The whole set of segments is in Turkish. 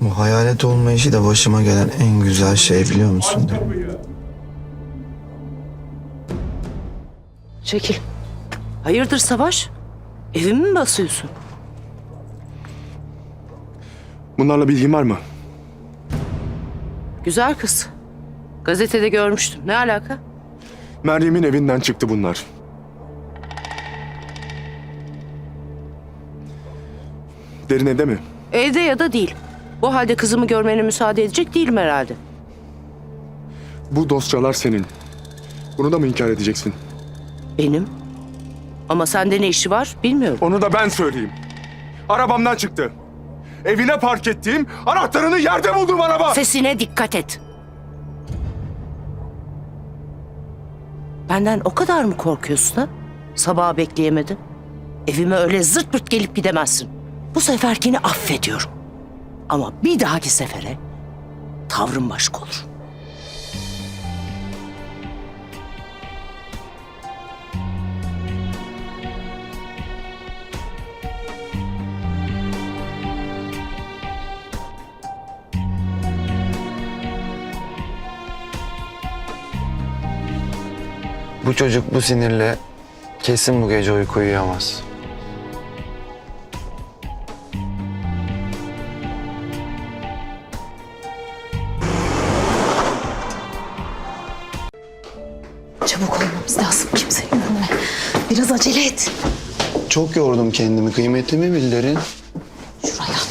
Bu hayalet olma işi de başıma gelen en güzel şey biliyor musun? Çekil. Hayırdır Savaş? Evimi mi basıyorsun? Bunlarla bilgin var mı? Güzel kız. Gazetede görmüştüm. Ne alaka? Meryem'in evinden çıktı bunlar. Derin evde mi? Evde ya da değil. Bu halde kızımı görmene müsaade edecek değilim herhalde. Bu dosyalar senin. Bunu da mı inkar edeceksin? Benim. Ama sende ne işi var bilmiyorum. Onu da ben söyleyeyim. Arabamdan çıktı. Evine park ettiğim, anahtarını yerde bulduğum araba. Sesine dikkat et. Benden o kadar mı korkuyorsun ha? Sabaha bekleyemedin. Evime öyle zırt pırt gelip gidemezsin. Bu seferkini affediyorum. Ama bir dahaki sefere tavrın başka olur. Bu çocuk bu sinirle kesin bu gece uyku uyuyamaz. Lazım kimsenin önüne. Biraz acele et. Çok yordum kendimi. Kıymetimi bil derin. Şuraya.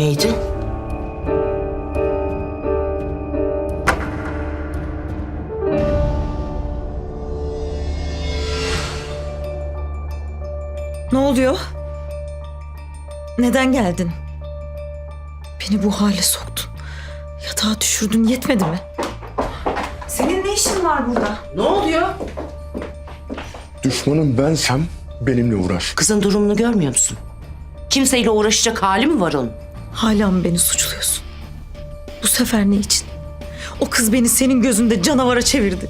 Neydi? Ne oluyor? Neden geldin? Beni bu hale soktun. Yatağa düşürdün yetmedi mi? Senin ne işin var burada? Ne oluyor? Düşmanım bensem benimle uğraş. Kızın durumunu görmüyor musun? Kimseyle uğraşacak hali mi var onun? Hala mı beni suçluyorsun? Bu sefer ne için? O kız beni senin gözünde canavara çevirdi.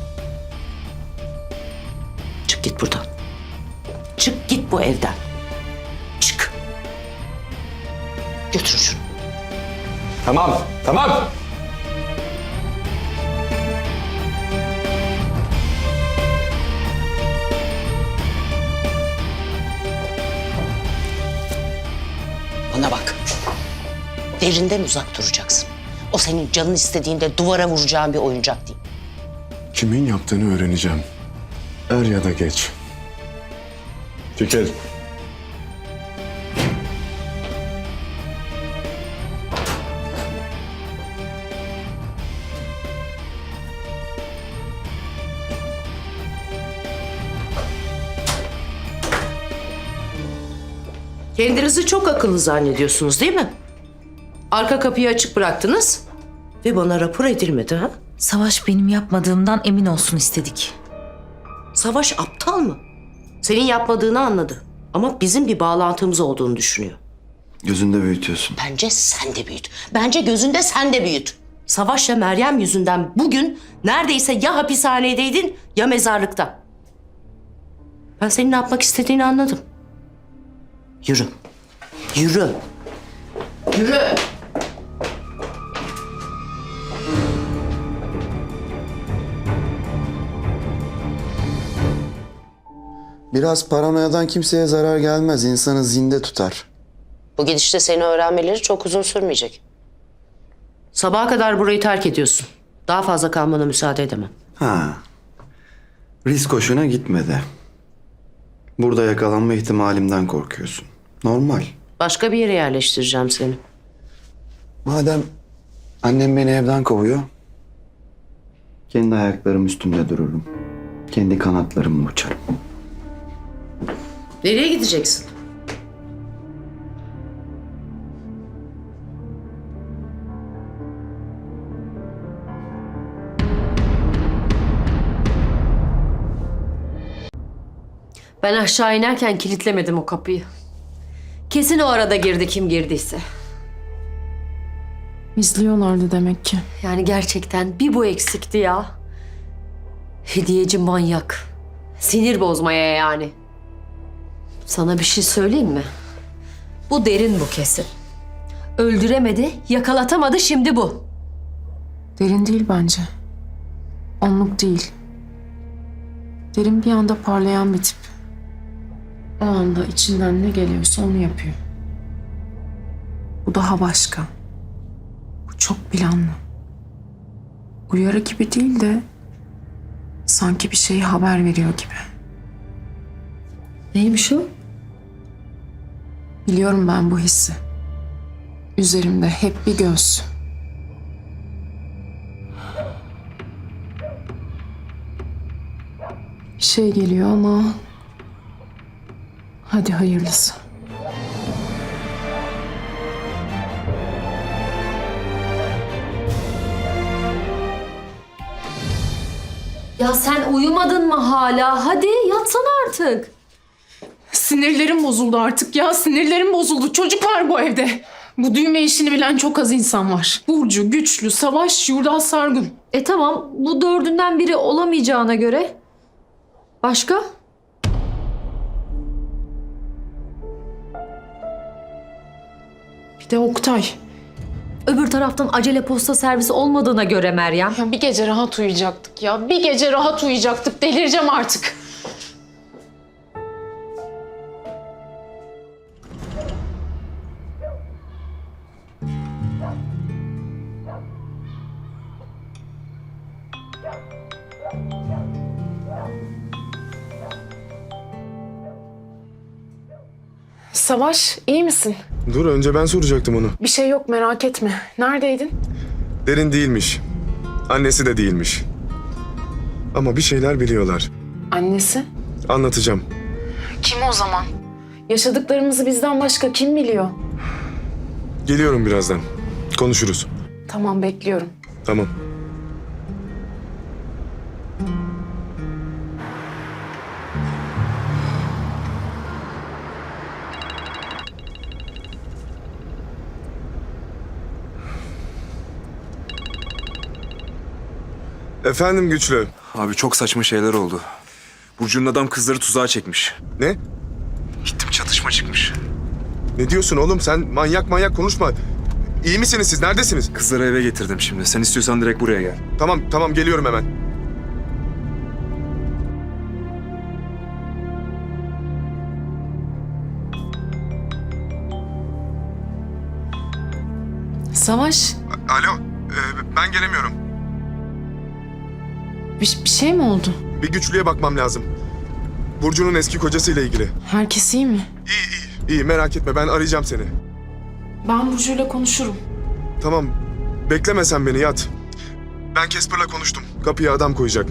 Çık git buradan. Çık git bu evden. Çık. Götür şunu. Tamam, tamam. Derinden uzak duracaksın. O senin canın istediğinde duvara vuracağın bir oyuncak değil. Kimin yaptığını öğreneceğim. Er ya da geç. Çekil. Kendinizi çok akıllı zannediyorsunuz değil mi? Arka kapıyı açık bıraktınız ve bana rapor edilmedi ha? Savaş benim yapmadığımdan emin olsun istedik. Savaş aptal mı? Senin yapmadığını anladı. Ama bizim bir bağlantımız olduğunu düşünüyor. Gözünde büyütüyorsun. Bence sen de büyüt. Bence gözünde sen de büyüt. Savaş'la Meryem yüzünden bugün neredeyse ya hapishanedeydin ya mezarlıkta. Ben senin ne yapmak istediğini anladım. Yürü. Yürü. Yürü. Biraz paranoyadan kimseye zarar gelmez. İnsanı zinde tutar. Bu gidişte seni öğrenmeleri çok uzun sürmeyecek. Sabaha kadar burayı terk ediyorsun. Daha fazla kalmana müsaade edemem. Ha. Risk hoşuna gitmedi. Burada yakalanma ihtimalimden korkuyorsun. Normal. Başka bir yere yerleştireceğim seni. Madem annem beni evden kovuyor. Kendi ayaklarım üstünde dururum. Kendi kanatlarımla uçarım. Nereye gideceksin? Ben aşağı inerken kilitlemedim o kapıyı. Kesin o arada girdi kim girdiyse. İzliyorlardı demek ki. Yani gerçekten bir bu eksikti ya. Hediyeci manyak. Sinir bozmaya yani. Sana bir şey söyleyeyim mi? Bu derin bu kesin. Öldüremedi, yakalatamadı şimdi bu. Derin değil bence. Onluk değil. Derin bir anda parlayan bir tip. O anda içinden ne geliyorsa onu yapıyor. Bu daha başka. Bu çok planlı. Uyarı gibi değil de sanki bir şeyi haber veriyor gibi. Neymiş o? Biliyorum ben bu hissi. Üzerimde hep bir göz. Bir şey geliyor ama... Hadi hayırlısı. Ya sen uyumadın mı hala? Hadi yatsana artık. Sinirlerim bozuldu artık ya. Sinirlerim bozuldu. Çocuk var bu evde. Bu düğme işini bilen çok az insan var. Burcu, Güçlü, Savaş, Yurdal Sargun. E tamam, bu dördünden biri olamayacağına göre. Başka? Bir de Oktay. Öbür taraftan acele posta servisi olmadığına göre Meryem. Ya bir gece rahat uyuyacaktık ya. Bir gece rahat uyuyacaktık. Delireceğim artık. Savaş, iyi misin? Dur önce ben soracaktım onu. Bir şey yok merak etme. Neredeydin? Derin değilmiş. Annesi de değilmiş. Ama bir şeyler biliyorlar. Annesi. Anlatacağım. Kim o zaman? Yaşadıklarımızı bizden başka kim biliyor? Geliyorum birazdan. Konuşuruz. Tamam bekliyorum. Tamam. Efendim güçlü. Abi çok saçma şeyler oldu. Burcu'nun adam kızları tuzağa çekmiş. Ne? Gittim çatışma çıkmış. Ne diyorsun oğlum? Sen manyak manyak konuşma. İyi misiniz siz? Neredesiniz? Kızları eve getirdim şimdi. Sen istiyorsan direkt buraya gel. Tamam tamam geliyorum hemen. Savaş, Alo, e, ben gelemiyorum. Bir, bir şey mi oldu? Bir güçlüye bakmam lazım. Burcu'nun eski kocasıyla ilgili. Herkes iyi mi? İyi merak etme ben arayacağım seni. Ben Burcu'yla konuşurum. Tamam bekleme sen beni yat. Ben Casper'la konuştum. Kapıya adam koyacak.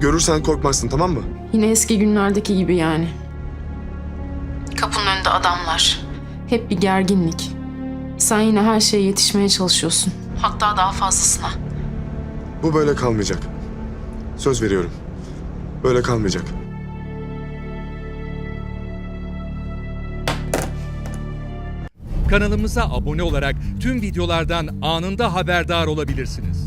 Görürsen korkmazsın tamam mı? Yine eski günlerdeki gibi yani. Kapının önünde adamlar. Hep bir gerginlik. Sen yine her şeye yetişmeye çalışıyorsun. Hatta daha fazlasına. Bu böyle kalmayacak. Söz veriyorum. Öyle kalmayacak. Kanalımıza abone olarak tüm videolardan anında haberdar olabilirsiniz.